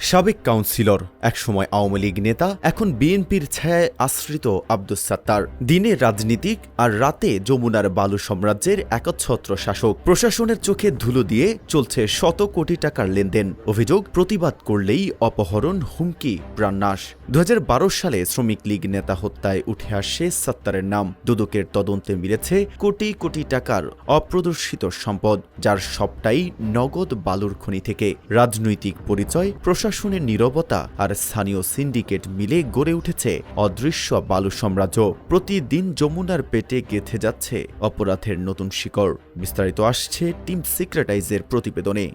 সাবেক কাউন্সিলর, একসময় আওয়ামী লীগ নেতা, এখন বিএনপির ছায়ায় আশ্রিত আব্দুস সাত্তার। দিনে রাজনীতিক আর রাতে যমুনার বালু সাম্রাজ্যের একচ্ছত্র শাসক। প্রশাসনের চোখে ধুলো দিয়ে চলছে শত কোটি টাকার লেনদেন। অভিযোগ, প্রতিবাদ করলেই অপহরণ, হুমকি, প্রাণনাশ। দু হাজার বারো সালে শ্রমিক লীগ নেতা হত্যায় উঠে আসে সাত্তারের নাম। দুদকের তদন্তে মিলেছে কোটি কোটি টাকার অপ্রদর্শিত সম্পদ, যার সবটাই নগদ বালুর খনি থেকে। রাজনৈতিক পরিচয় প্রশাসনের নীরবতা আর স্থানীয় সিন্ডিকেট মিলে গড়ে উঠেছে অদৃশ্য বালু সাম্রাজ্য। প্রতিদিন যমুনার পেটে গেথে যাচ্ছে অপরাধের নতুন শিকড়। বিস্তারিত আসছে টিম সিক্রেটাইজের প্রতিবেদনে।